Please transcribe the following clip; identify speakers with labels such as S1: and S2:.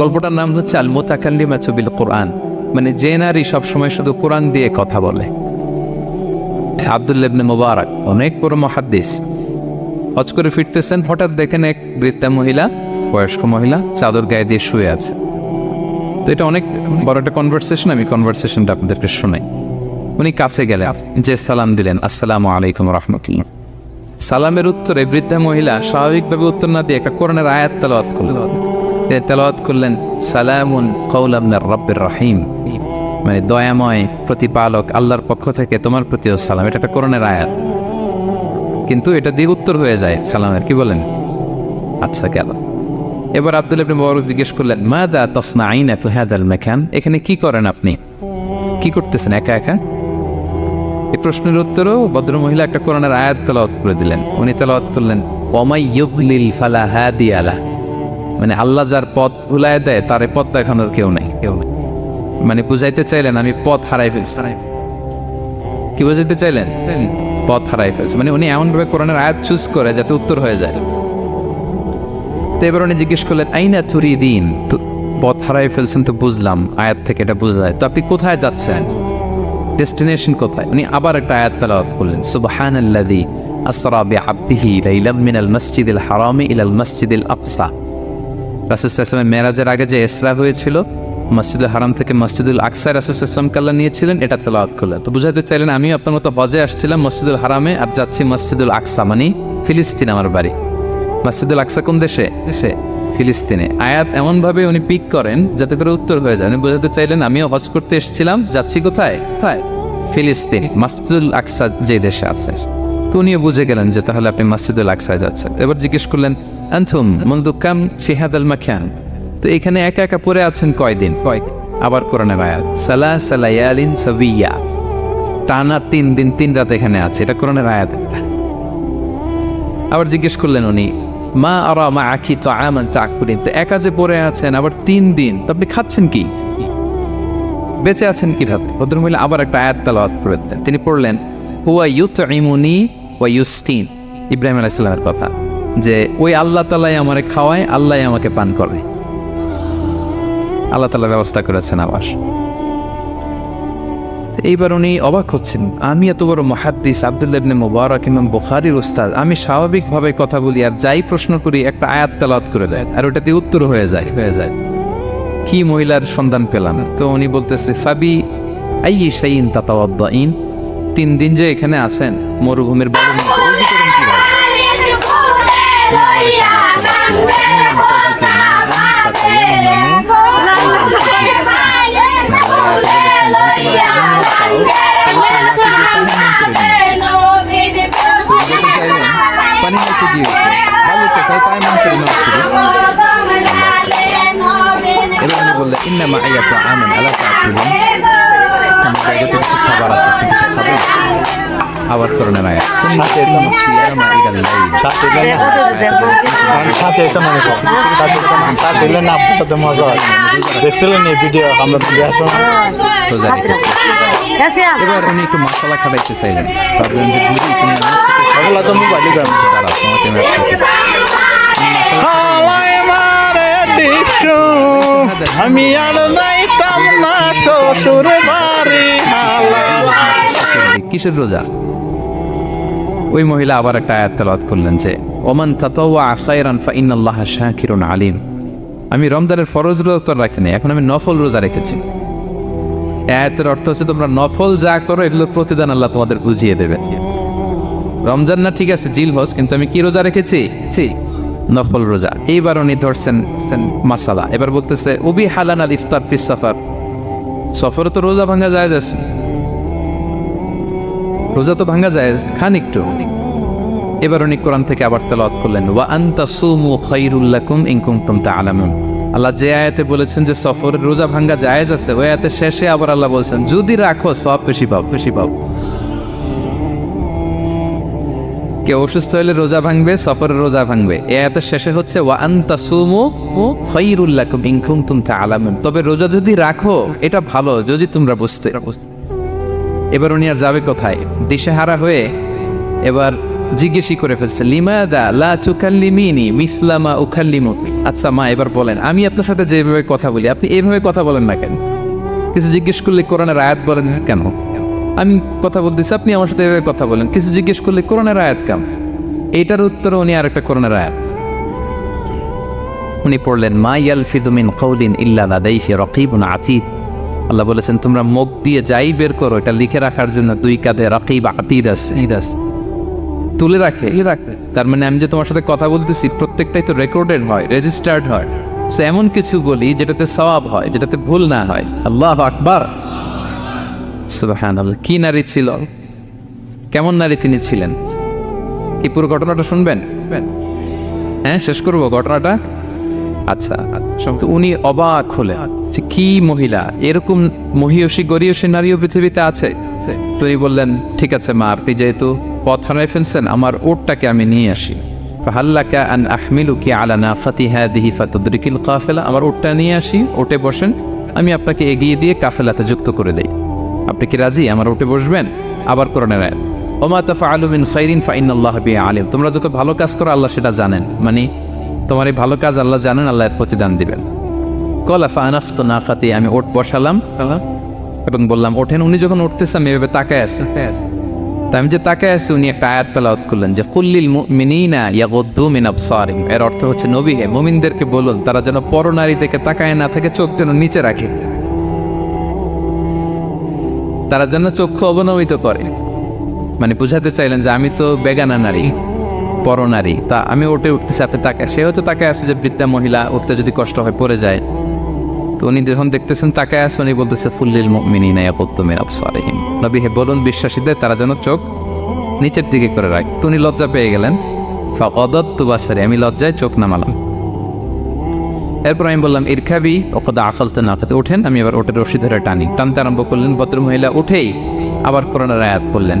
S1: গল্পটার নাম হচ্ছে আল মোতাকাল্লিমা বিল কোরআন। মানে যে নারী সবসময় শুধু কোরআন দিয়ে কথা বলে। আবদুল্লাহ ইবনে মোবারক, অনেক বড় মহাদ্দিস। হজ করে ফিরতেছেন, হঠাৎ দেখেন এক বৃদ্ধা মহিলা, বয়স্ক মহিলা, চাদর গায়ে দিয়ে শুয়ে আছে। তো এটা অনেক বড় একটা কনভারসেশন আমি কনভারসেশনটা আপনাদেরকে শোনাই। উনি কাছে গেলে যে সালাম দিলেন, আসসালামু আলাইকুম রহমতুল্লাহ। সালামের উত্তরে বৃদ্ধা মহিলা স্বাভাবিকভাবে উত্তর না দিয়ে একটা কোরআনের আয়াত তেলাওয়াত করলেন। তিনি তেলাওয়াত করলেন, সালামুন কৌলামনার রব্বের রহিম। মানে দয়াময় প্রতিপালক, আল্লাহর পক্ষ থেকে তোমার প্রতিও সালাম। এটা একটা কোরআনের আয়াত। কিন্তু এটা দিয়ে উত্তর হয়ে যায় সালামের, কি বলেন? আচ্ছা গেল। এবার আব্দুল ইবনে মুবারক জিজ্ঞেস করলেন মা দা তসনা আইনা ফি হাদাল মাকান? এখানে কি করেন আপনি? কি করতেছেন, একা একা? এই প্রশ্নের উত্তরও ভদ্রমহিলা একটা কোরআনের আয়াত তেলাওয়াত করে দিলেন। উনি তেলাওয়াত করলেন, ওমাই ইউদলিল ফালা হাদিয়ালা মানে আল্লাহ যার পথ ভুলায় দেয়, তার পথ দেখানোর কেউ নেই কেউ নেই। মানে বুঝাইতে চাইলেন, আমি পথ হারাই ফেলছি। কি বুঝাইতে চাইলেন? পথ হারাই ফেলছে। মানে উনি এমনভাবে কোরআনের আয়াত চুজ করে যাতে উত্তর হয়ে যায়। তো এবার উনি জিজ্ঞেস করলেন, আইনা তুরি দিন তো পথ হারাই ফেলছেন তো বুঝলাম, আয়াত থেকে এটা বোঝা যায়। তো আপনি কোথায় যাচ্ছেন? ডেস্টিনেশন কোথায়? উনি আবার একটা আয়াত তেলাওয়াত করলেন, সুবহানাল্লাযী আসরা বিআবদিহি লাইলাম মিনাল মাসজিদিল হারামি ইলাল মাসজিদিল আকসা। রাসূল সাল্লাল্লাহু মেরাজের আগে যে ইসরা হয়েছিল, মসজিদুল হারাম থেকে মসজিদুল আকসায় রাসূল সাল্লাল্লাহু কাল্লা নিয়েছিলেন, এটা তেলাওয়াত করলেন। তো বুঝাতে চাইলেন, আমিও আপনার মতো হজে আসছিলাম মসজিদুল হারামে আর যাচ্ছি মসজিদুল আকসা মানে ফিলিস্তিন আমার বাড়ি। মসজিদুল আকসা কোন দেশে? দেশে, ফিলিস্তিনে। আয়াত এমনভাবে উনি পিক করেন যাতে করে উত্তর হয়ে যায়। উনি বোঝাতে চাইলেন, আমিও হজ করতে এসেছিলাম, যাচ্ছি কোথায়? কোথায়? ফিলিস্তিন, মসজিদুল আকসা যে দেশে আছে। তো উনিও বুঝে গেলেন যে তাহলে আপনি মসজিদুল আকসায় যাচ্ছেন। এবার জিজ্ঞেস করলেন আনথুম মন্দুকাম ফিহাদ আল মাখান তো এখানে একা একা পড়ে আছেন কয়দিন? কয়দিন? আবার কোরআনের আয়াত, সালা সালায়ালিন সাবিয়া। টানা তিন দিন, তিন রাত এখানে আছে, এটা কোরআনের আয়াত আবার জিজ্ঞেস করলেন উনি, মা আর মা আখি তো আমান তা আকবরিন তো একা যে পড়ে আছেন, আবার তিন দিন, তো আপনি খাচ্ছেন কি? বেঁচে আছেন কীভাবে ভদ্রমহিলা আবার একটা আয়াত তালাওয়াত দিলেন তিনি পড়লেন, হুয়া ইউত ইমুনি ওয়া ইউস্টিন ইব্রাহিম আলাইসাল্লামের কথা। যে ওই আল্লাহ তালাই আমারে খাওয়ায়, আল্লাহ আমাকে পান করে। আল্লাহ তালা ব্যবস্থা করেছেন আবার। এইবার উনি অবাক হচ্ছেন। আমি এত বড় মহাদ্দিস আব্দুল্লাহ ইবনে মুবারক ইমাম বুখারীর উস্তাদ। আমি স্বাভাবিকভাবে কথা বলি আর যাই প্রশ্ন করি, একটা আয়াত তালাত করে দেয় আর ওটাতে উত্তর হয়ে যায়। হয়ে যায়। কি মহিলার সন্ধান পেলাম? তো উনি বলতেছে, ফাবি আই শাইন তাতাওয়াদ্দাইন? তিন দিন যে এখানে আছেন, মরুভূমির বালুর পানি মধ্যে দিয়েছে বালু কোথায় তাই মন করে নষ্ট এবার উনি বললেন ইন্না মা আইয়া তো আবার
S2: সাথে এটা মনে কর সাথে এটা মনে কর দিলে না আপনার সাথে মজা হয়। দেখছিলেন এই ভিডিও আমরা ভিডিও আসো
S1: রোজা এবার উনি একটু মশলা খাটাইতে চাইলেন। ভাবলেন যে বুঝি তুমি আমার
S2: তো মোবাইলে গ্রাম
S1: দাঁড়াও তোমাকে আমি
S2: আর যাইতাম না শ্বশুর বাড়ি।
S1: কিসের রোজা? ওই মহিলা আবার একটা আয়াত করলেন যে, ওমান তাতাওয়া খায়রান ফা ইন্নাল্লাহ শাকিরুন আলিম। আমি রমজানের ফরজ রোজা তো রাখিনি, এখন আমি নফল রোজা রেখেছি। আয়াতের অর্থ হচ্ছে তোমরা নফল যা করো এগুলো প্রতিদান আল্লাহ তোমাদের বুঝিয়ে দেবে। রমজান না ঠিক আছে, জিল হস, কিন্তু আমি কি রোজা রেখেছি? নফল রোজা। এইবার উনি ধরছেন মাসালা। এবার বলতেছে উবি হালান আল ইফতার ফিস সফর। সফরে তো রোজা ভাঙা যায় যাচ্ছে। রোজা তো ভাঙা যায়, খান একটু। এবার উনি কোরআন থেকে আবার তেলাওয়াত করলেন, ওয়া আনতা সুমু খাইরুল লাকুম ইন কুনতুম তাআলামুন। আল্লাহ যে আয়াতে বলেছেন যে সফরের রোজা ভাঙা জায়েজ আছে, ওই আয়াতে শেষে আবার আল্লাহ বলছেন, যদি রাখো, সব বেশি পাও বেশি পাও। কেউ অসুস্থ হলে রোজা ভাঙবে সফরের রোজা ভাঙবে। এ আয়াতের শেষে হচ্ছে, ওয়া আনতা সুমু খাইরুল লাকুম ইন কুনতুম তাআলামুন। তবে রোজা যদি রাখো, এটা ভালো, যদি তোমরা বুঝতে। এবার উনি আর যাবে কোথায়? দিশেহারা হয়ে এবার জিজ্ঞেসই করে ফেলছে মিসলামা আচ্ছা মা, এবার বলেন, আমি আপনার সাথে যেভাবে কথা বলি, আপনি এইভাবে কথা বলেন না কেন? কিছু জিজ্ঞেস করলে কোরআনের আয়াত বলেন কেন? আমি কথা বলতেছি, আপনি আমার সাথে এভাবে কথা বলেন, কিছু জিজ্ঞেস করলে কোরআনের আয়াত কেন? এটার উত্তরে উনি আরেকটা কোরআনের আয়াত। উনি পড়লেন, মা ইয়ালফিদু মিন কওলিন ইল্লা লাদাইহি রাকিবুন আতীদ। আল্লাহ বলেছেন, তোমরা মুখ দিয়ে যাই বের করো, এটা লিখে রাখার জন্য দুই কাঁধে রাকিব আতীদ আছে তুলে রাখে রাখে। তার মানে আমি যে তোমার সাথে কথা বলতেছি, প্রত্যেকটাই তো রেকর্ডেড হয়, রেজিস্টার্ড হয়। সো এমন কিছু বলি যেটাতে সওয়াব হয়, যেটাতে ভুল না হয়। আল্লাহ আকবার। সুবহানাল্লাহ। কি নারী ছিল? কেমন নারী তিনি ছিলেন? কি পুরো ঘটনাটা শুনবেন? হ্যাঁ শেষ করব ঘটনাটা? আচ্ছা আচ্ছা। উনি অবাক হলেন। যে কি মহিলা? এরকম মহিয়সী, গরিয়সী নারীও পৃথিবীতে আছে? তো উনি বললেন, ঠিক আছে, মা, আপনি যেহেতু পথ হারাই ফেলছেন, আমার ওটটাকে আমি নিয়ে আসি। ফাহাল্লাকা আন আহমিলুকি আলা নাফাতি হাদিহি ফাতুদরিকিল কাফেলা। আমার ওটটা নিয়ে আসি, ওটে বসেন, আমি আপনাকে এগিয়ে দিয়ে কাফেলাতে যুক্ত করে দেই। আপনি কি রাজি? আমার ওটে বসবেন? আবার কোরআনের আয়াত ওমা তাফা আলুমিন ফাইরিন ফাইন আল্লাহ বি আলিম। তোমরা যত ভালো কাজ করো, আল্লাহ সেটা জানেন। মানে তোমার এই ভালো কাজ আল্লাহ জানেন, আল্লাহ এর প্রতিদান দিবেন। কলা ফানাফত না খাতে আমি ওট বসালাম। এবং বললাম ওঠেন উনি যখন উঠতেছে আমি এভাবে তাকায় আছে। তা আমি যে তাকায় আছি উনি একটা আয়াত তেলাওয়াত করলেন যে কুল্লিল মুমিনিনা ইয়াগুদ্দু মিন আবসারিহিম এর অর্থ হচ্ছে নবী হে মুমিনদেরকে বলুন তারা যেন পরনারী থেকে তাকায় না থাকে চোখ যেন নিচে রাখে। তারা যেন চক্ষু অবনমিত করে। মানে বুঝাতে চাইলেন যে আমি তো বেগানা নারী পরনারী। তা আমি ওটে উঠতেছি আপনি তাকে সে হয়তো তাকে আছে যে বৃদ্ধা মহিলা উঠতে যদি কষ্ট হয় পড়ে যায়। তো উনি যখন দেখতেছেন, তাকে আছে, উনি বলতেছে, ফুল্লিল মিনিনা ইয়াকুদ্দুমিন আবসারিহিম নবী হে বলুন বিশ্বাসীদের, তারা যেন চোখ নিচের দিকে করে রাখ। তো উনি লজ্জা পেয়ে গেলেন। বাসারি, আমি লজ্জায় চোখ নামালাম। এরপর আমি বললাম ইরখাবি ওকদা আফালতে না। খাতে ওঠেন আমি আবার ওটের রশি ধরে টানি। টানতে আরম্ভ করলেন ভদ্র মহিলা উঠেই আবার করোনার আয়াত করলেন